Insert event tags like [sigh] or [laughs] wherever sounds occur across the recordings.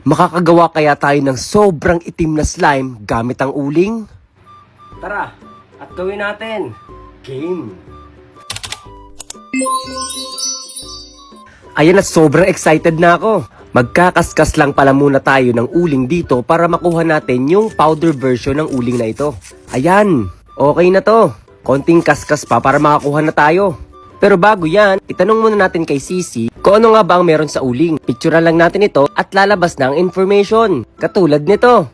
Makakagawa kaya tayo ng sobrang itim na slime gamit ang uling? Tara, at gawin natin. Game. Ayan at sobrang excited na ako. Magkakaskas lang pala muna tayo ng uling dito para makuha natin yung powder version ng uling na ito. Ayan, okay na to. Konting kaskas pa para makakuha na tayo. Pero bago yan, itanong muna natin kay Sisi kung ano nga ba ang meron sa uling. Picturean lang natin ito at lalabas na ang information. Katulad nito.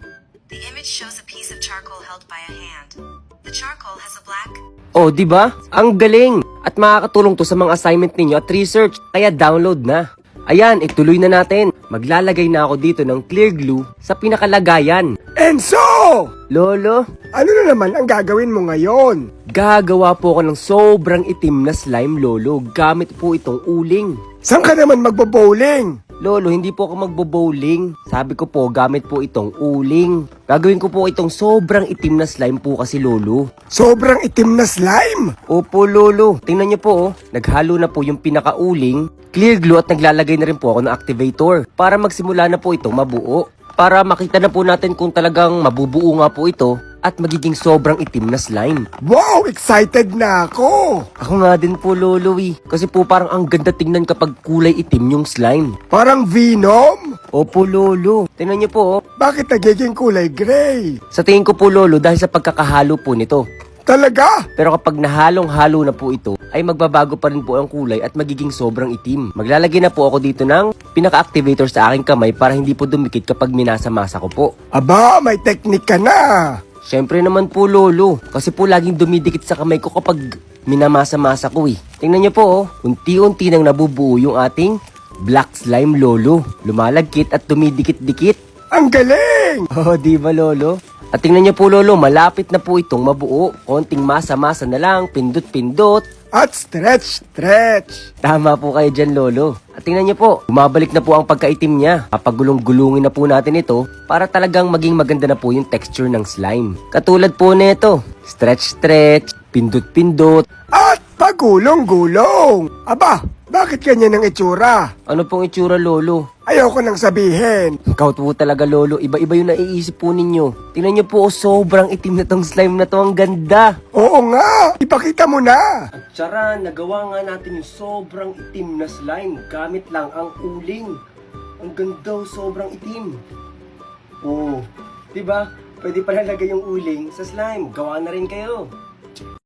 The image shows a piece of charcoal held by a hand. The charcoal has a black, Oh, di ba? Ang galing! At makakatulong to sa mga assignment ninyo at research, kaya download na. Ayan, ituloy na natin. Maglalagay na ako dito ng clear glue sa pinakalagayan. Enzo! Lolo, Ano na naman ang gagawin mo ngayon? gagawa po ako ng sobrang itim na slime, Lolo. Gamit po itong uling. Saan ka naman magbo-bowling? Lolo, hindi po ako magbo-bowling. Sabi ko po, gamit po itong uling. Gagawin ko po itong sobrang itim na slime po kasi, Lolo. Sobrang itim na slime! Opo, Lolo. Tingnan niyo po, oh. Naghalo na po yung pinakauling, clear glue at naglalagay na rin po ako ng activator para magsimula na po itong mabuo. Para makita na po natin kung talagang mabubuo nga po ito at magiging sobrang itim na slime. Wow! Excited na ako! Ako nga din po, Lolo, eh. Kasi po parang ang ganda tingnan kapag kulay itim yung slime. Parang Venom? Opo, Lolo. Tingnan niyo po, oh. Bakit nagiging kulay gray? Sa tingin ko po, Lolo, dahil sa pagkakahalo po nito. Talaga? Pero kapag nahalong-halo na po ito, ay magbabago pa rin po ang kulay at magiging sobrang itim. Maglalagay na po ako dito ng pinaka-activator sa aking kamay para hindi po dumikit kapag minasa-masa ko po. Aba, may teknik ka na! Siyempre naman po, Lolo. Kasi po laging dumidikit sa kamay ko kapag minamasa-masa ko eh. Tingnan niyo po, oh. Unti-unti nang nabubuo yung ating black slime, Lolo. Lumalagkit at dumidikit-dikit. Ang galing! [laughs] Oh, di ba, Lolo? At tingnan niyo po, Lolo, malapit na po itong mabuo. Konting masa-masa na lang, pindot-pindot. At stretch, stretch! Tama po kayo dyan, Lolo. At tingnan niyo po, bumabalik na po ang pagkaitim niya. Papagulong-gulungin na po natin ito para talagang maging maganda na po yung texture ng slime. Katulad po nito, stretch-stretch, pindot-pindot. At pagulong-gulong! Aba, bakit ganyan ang itsura? Ano pong itsura, Lolo? Ayoko nang sabihin. Ikaw po talaga, Lolo. Iba-iba yung naiisip po ninyo. Tingnan niyo po, oh, sobrang itim na tong slime na to. Ang ganda. Oo nga, ipakita mo na! At tsaran, nagawa nga natin yung sobrang itim na slime gamit lang ang uling. Ang ganda, sobrang itim. Oh, 'di ba? Pwede pala lagay yung uling sa slime. Gawa na rin kayo.